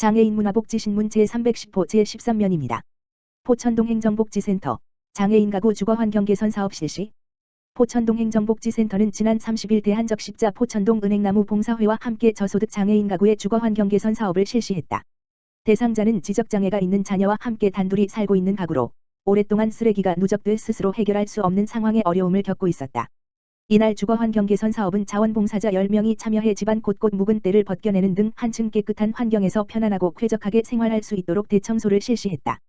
장애인 문화복지신문 제310호 제13면입니다. 포천동 행정복지센터 장애인 가구 주거환경 개선 사업 실시 포천동 행정복지센터는 지난 30일 대한적 십자 포천동 은행나무 봉사회와 함께 저소득 장애인 가구의 주거환경 개선 사업을 실시했다. 대상자는 지적장애가 있는 자녀와 함께 단둘이 살고 있는 가구로 오랫동안 쓰레기가 누적돼 스스로 해결할 수 없는 상황에 어려움을 겪고 있었다. 이날 주거환 경 개선 사업은 자원봉사자 10명이 참여해 집안 곳곳 묵은 때를 벗겨내는 등 한층 깨끗한 환경에서 편안하고 쾌적하게 생활할 수 있도록 대청소를 실시했다.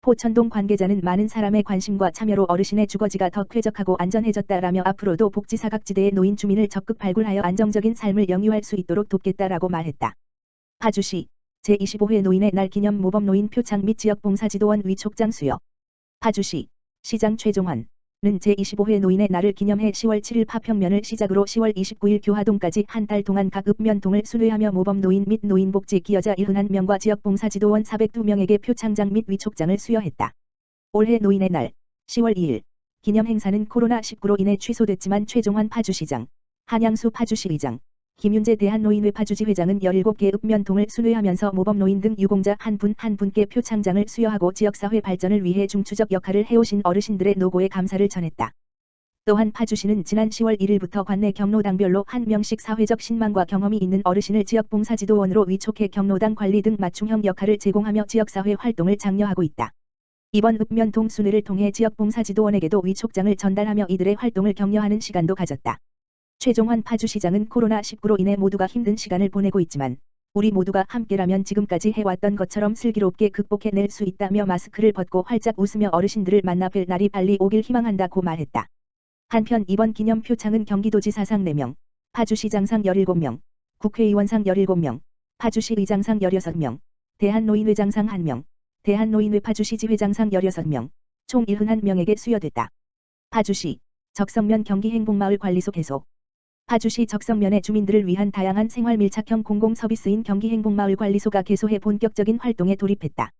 포천동 관계자는 많은 사람의 관심과 참여로 어르신의 주거지가 더 쾌적하고 안전해졌다라며 앞으로도 복지사각지대에 놓인 주민을 적극 발굴하여 안정적인 삶을 영유할 수 있도록 돕겠다라고 말했다. 파주시 제25회 노인의 날 기념 모범 노인 표창 및 지역 봉사지도원 위촉장 수여 파주시 시장 최종환 는 제25회 노인의 날을 기념해 10월 7일 파평면을 시작으로 10월 29일 교화동까지 한 달 동안 각 읍면동을 순회하며 모범 노인 및 노인복지 기여자 71명과 지역 봉사지도원 402명에게 표창장 및 위촉장을 수여했다. 올해 노인의 날 10월 2일 기념 행사는 코로나19로 인해 취소됐지만 최종환 파주시장, 한양수 파주시의장, 김윤재 대한노인회 파 주지 회장은 17개 읍면동을 순회하면서 모범노인 등 유공자 한분한 분께 표창장을 수여하고 지역사회 발전을 위해 중추적 역할을 해오신 어르신들의 노고에 감사를 전했다. 또한 파주시는 지난 10월 1일부터 관내 경로당별로 한 명씩 사회적 신망과 경험이 있는 어르신을 지역봉사지도원으로 위촉해 경로당 관리 등 맞춤형 역할을 제공하며 지역사회 활동을 장려하고 있다. 이번 읍면동 순회를 통해 지역봉사지도원에게도 위촉장을 전달하며 이들의 활동을 격려하는 시간도 가졌다. 최종환 파주시장은 코로나19로 인해 모두가 힘든 시간을 보내고 있지만 우리 모두가 함께라면 지금까지 해왔던 것처럼 슬기롭게 극복해낼 수 있다며 마스크를 벗고 활짝 웃으며 어르신들을 만나 뵐 날이 빨리 오길 희망한다고 말했다. 한편 이번 기념 표창은 경기도지사상 4명, 파주시장상 17명, 국회의원상 17명, 파주시 의장상 16명, 대한노인회장상 1명, 대한노인회 파주시지회장상 16명, 총 71명에게 수여됐다. 파주시 적성면 경기행복마을관리소 개소 파주시 적성면의 주민들을 위한 다양한 생활 밀착형 공공서비스인 경기행복마을관리소가 개소해 본격적인 활동에 돌입했다.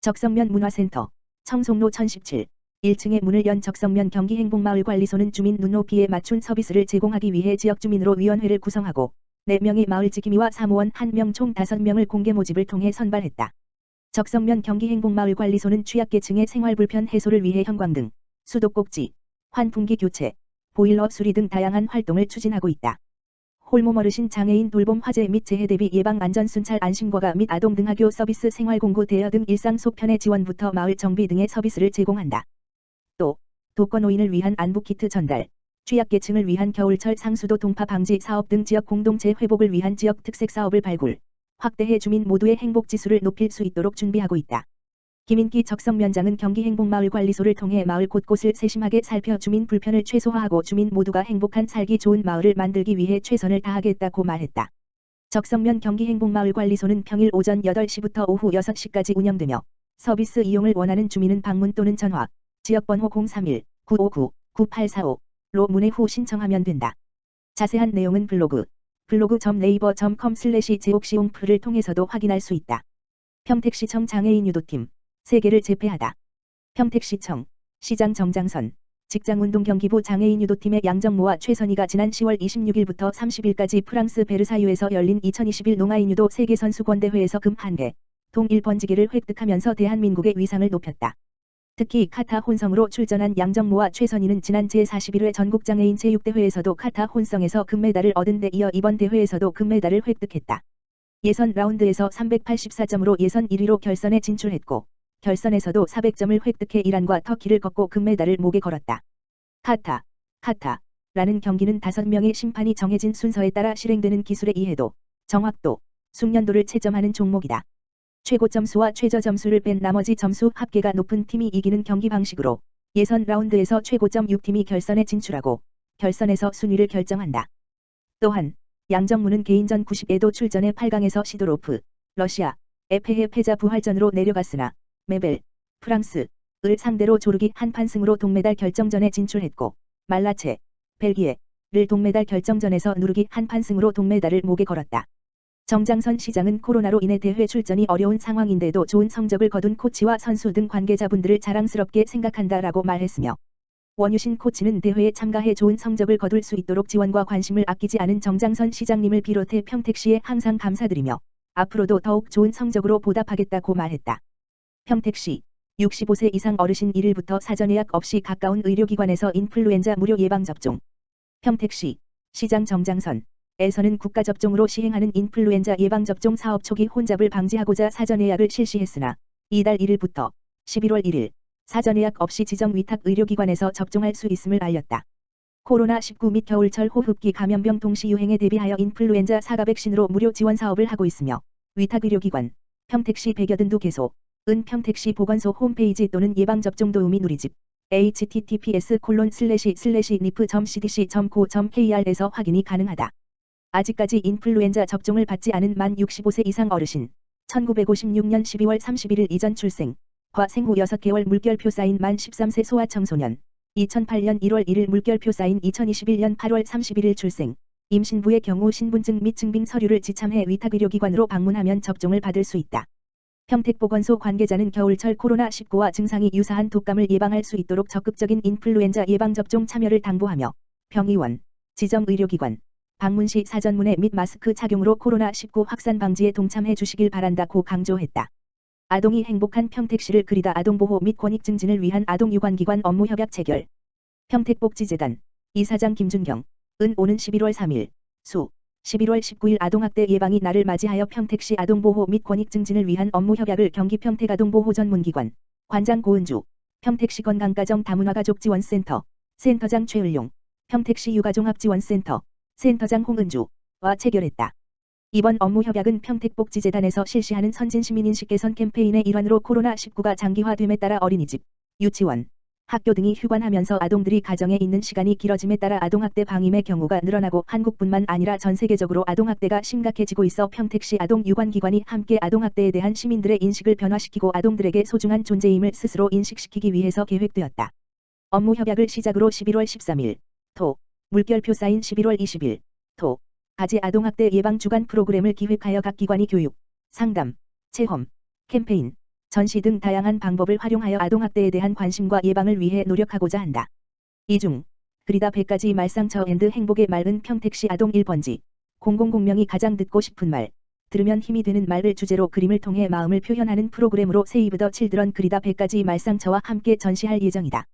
적성면 문화센터 청송로 1017 1층에 문을 연 적성면 경기행복마을관리소는 주민 눈높이에 맞춘 서비스를 제공하기 위해 지역주민으로 위원회를 구성하고 4명의 마을지킴이와 사무원 1명 총 5명을 공개 모집을 통해 선발했다. 적성면 경기행복마을관리소는 취약계층의 생활불편 해소를 위해 형광등, 수도꼭지, 환풍기 교체, 보일러 수리 등 다양한 활동을 추진하고 있다. 홀몸 어르신 장애인 돌봄 화재 및 재해 대비 예방 안전 순찰 안심과가 및 아동 등하교 서비스 생활 공고 대여 등 일상 소편의 지원부터 마을 정비 등의 서비스를 제공한다. 또 독거노인을 위한 안부 키트 전달, 취약계층을 위한 겨울철 상수도 동파 방지 사업 등 지역 공동체 회복을 위한 지역 특색 사업을 발굴, 확대해 주민 모두의 행복 지수를 높일 수 있도록 준비하고 있다. 김인기 적성면장은 경기행복마을관리소를 통해 마을 곳곳을 세심하게 살펴 주민 불편을 최소화하고 주민 모두가 행복한 살기 좋은 마을을 만들기 위해 최선을 다하겠다고 말했다. 적성면 경기행복마을관리소는 평일 오전 8시부터 오후 6시까지 운영되며 서비스 이용을 원하는 주민은 방문 또는 전화, 지역번호 031-959-9845로 문의 후 신청하면 된다. 자세한 내용은 블로그 블로그.네이버.com 슬래시 제옥시용프를 통해서도 확인할 수 있다. 평택시청 장애인 유도팀 세계를 제패하다. 평택시청, 시장 정장선, 직장운동 경기부 장애인 유도팀의 양정모와 최선희가 지난 10월 26일부터 30일까지 프랑스 베르사유에서 열린 2021 농아인 유도 세계선수권대회에서 금 1개, 동 1번지기를 획득하면서 대한민국의 위상을 높였다. 특히 카타 혼성으로 출전한 양정모와 최선희는 지난 제41회 전국장애인 체육대회에서도 카타 혼성에서 금메달을 얻은 데 이어 이번 대회에서도 금메달을 획득했다. 예선 라운드에서 384점으로 예선 1위로 결선에 진출했고 결선에서도 400점을 획득해 이란과 터키를 꺾고 금메달을 목에 걸었다. 카타, 카타 라는 경기는 5명의 심판이 정해진 순서에 따라 실행되는 기술의 이해도, 정확도, 숙련도를 채점하는 종목이다. 최고 점수와 최저 점수를 뺀 나머지 점수 합계가 높은 팀이 이기는 경기 방식으로 예선 라운드에서 최고점 6팀이 결선에 진출하고 결선에서 순위를 결정한다. 또한 양정무는 개인전 90에도 출전해 8강에서 시도로프, 러시아, 에페의 패자 부활전으로 내려갔으나 메벨, 프랑스, 을 상대로 조르기 한판 승으로 동메달 결정전에 진출했고 말라체, 벨기에,를 동메달 결정전에서 누르기 한판 승으로 동메달을 목에 걸었다. 정장선 시장은 코로나로 인해 대회 출전이 어려운 상황인데도 좋은 성적을 거둔 코치와 선수 등 관계자분들을 자랑스럽게 생각한다라고 말했으며 원유신 코치는 대회에 참가해 좋은 성적을 거둘 수 있도록 지원과 관심을 아끼지 않은 정장선 시장님을 비롯해 평택시에 항상 감사드리며 앞으로도 더욱 좋은 성적으로 보답하겠다고 말했다. 평택시 65세 이상 어르신 1일부터 사전 예약 없이 가까운 의료기관에서 인플루엔자 무료 예방접종. 평택시 시장 정장선 에서는 국가접종으로 시행하는 인플루엔자 예방접종 사업 초기 혼잡을 방지하고자 사전 예약을 실시했으나 이달 1일부터 11월 1일 사전 예약 없이 지정 위탁 의료기관에서 접종할 수 있음을 알렸다. 코로나19 및 겨울철 호흡기 감염병 동시 유행에 대비하여 인플루엔자 사가 백신으로 무료 지원 사업을 하고 있으며 위탁 의료기관 평택시 백여든도 개소 은 평택시 보건소 홈페이지 또는 예방접종 도우미 누리집. https 콜론 슬래시 슬래시 nif.cdc.co.kr에서 확인이 가능하다. 아직까지 인플루엔자 접종을 받지 않은 만 65세 이상 어르신. 1956년 12월 31일 이전 출생. 과 생후 6개월 물결표 사인 만 13세 소아 청소년. 2008년 1월 1일 물결표 사인 2021년 8월 31일 출생. 임신부의 경우 신분증 및 증빙 서류를 지참해 위탁의료기관으로 방문하면 접종을 받을 수 있다. 평택보건소 관계자는 겨울철 코로나19와 증상이 유사한 독감을 예방할 수 있도록 적극적인 인플루엔자 예방접종 참여를 당부하며 병의원, 지정의료기관, 방문 시 사전문의 및 마스크 착용으로 코로나19 확산 방지에 동참해 주시길 바란다고 강조했다. 아동이 행복한 평택시를 그리다 아동보호 및 권익 증진을 위한 아동유관기관 업무 협약 체결. 평택복지재단 이사장 김준경 은 오는 11월 3일 수 11월 19일 아동학대 예방이 날을 맞이하여 평택시 아동보호 및 권익 증진을 위한 업무 협약을 경기 평택 아동보호 전문기관 관장 고은주 평택시 건강가정 다문화가족지원센터 센터장 최을용 평택시 유가종합지원센터 센터장 홍은주와 체결했다. 이번 업무 협약은 평택복지재단에서 실시하는 선진시민인식 개선 캠페인의 일환으로 코로나19가 장기화됨에 따라 어린이집, 유치원, 학교 등이 휴관하면서 아동들이 가정에 있는 시간이 길어짐에 따라 아동학대 방임의 경우가 늘어나고 한국뿐만 아니라 전 세계적으로 아동학대가 심각해지고 있어 평택시 아동 유관기관이 함께 아동학대에 대한 시민들의 인식을 변화시키고 아동들에게 소중한 존재임을 스스로 인식시키기 위해서 계획되었다. 업무 협약을 시작으로 11월 13일 토 물결표 사인 11월 20일 토 가지 아동학대 예방 주간 프로그램을 기획하여 각 기관이 교육, 상담, 체험, 캠페인, 전시 등 다양한 방법을 활용하여 아동학대에 대한 관심과 예방을 위해 노력하고자 한다. 이중 그리다 100가지 말상처 앤드 행복의 말은 평택시 아동 1번지 공공공명이 가장 듣고 싶은 말 들으면 힘이 되는 말을 주제로 그림을 통해 마음을 표현하는 프로그램으로 세이브 더 칠드런 그리다 100가지 말상처와 함께 전시할 예정이다.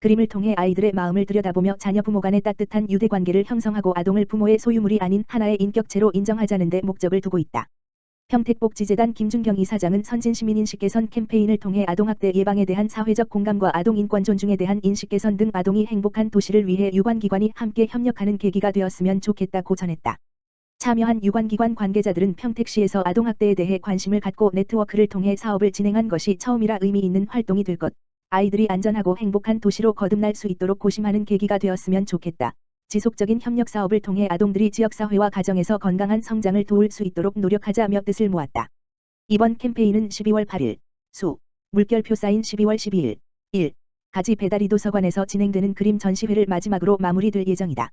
그림을 통해 아이들의 마음을 들여다보며 자녀 부모 간의 따뜻한 유대관계를 형성하고 아동을 부모의 소유물이 아닌 하나의 인격체로 인정하자는 데 목적을 두고 있다. 평택복지재단 김준경 이사장은 선진시민인식 개선 캠페인을 통해 아동학대 예방에 대한 사회적 공감과 아동인권 존중에 대한 인식 개선 등 아동이 행복한 도시를 위해 유관기관이 함께 협력하는 계기가 되었으면 좋겠다고 전했다. 참여한 유관기관 관계자들은 평택시에서 아동학대에 대해 관심을 갖고 네트워크를 통해 사업을 진행한 것이 처음이라 의미 있는 활동이 될 것, 아이들이 안전하고 행복한 도시로 거듭날 수 있도록 고심하는 계기가 되었으면 좋겠다. 지속적인 협력 사업을 통해 아동들이 지역사회와 가정에서 건강한 성장을 도울 수 있도록 노력하자며 뜻을 모았다. 이번 캠페인은 12월 8일 수 물결표 사인 12월 12일 1 가지 배달이 도서관에서 진행되는 그림 전시회를 마지막으로 마무리될 예정이다.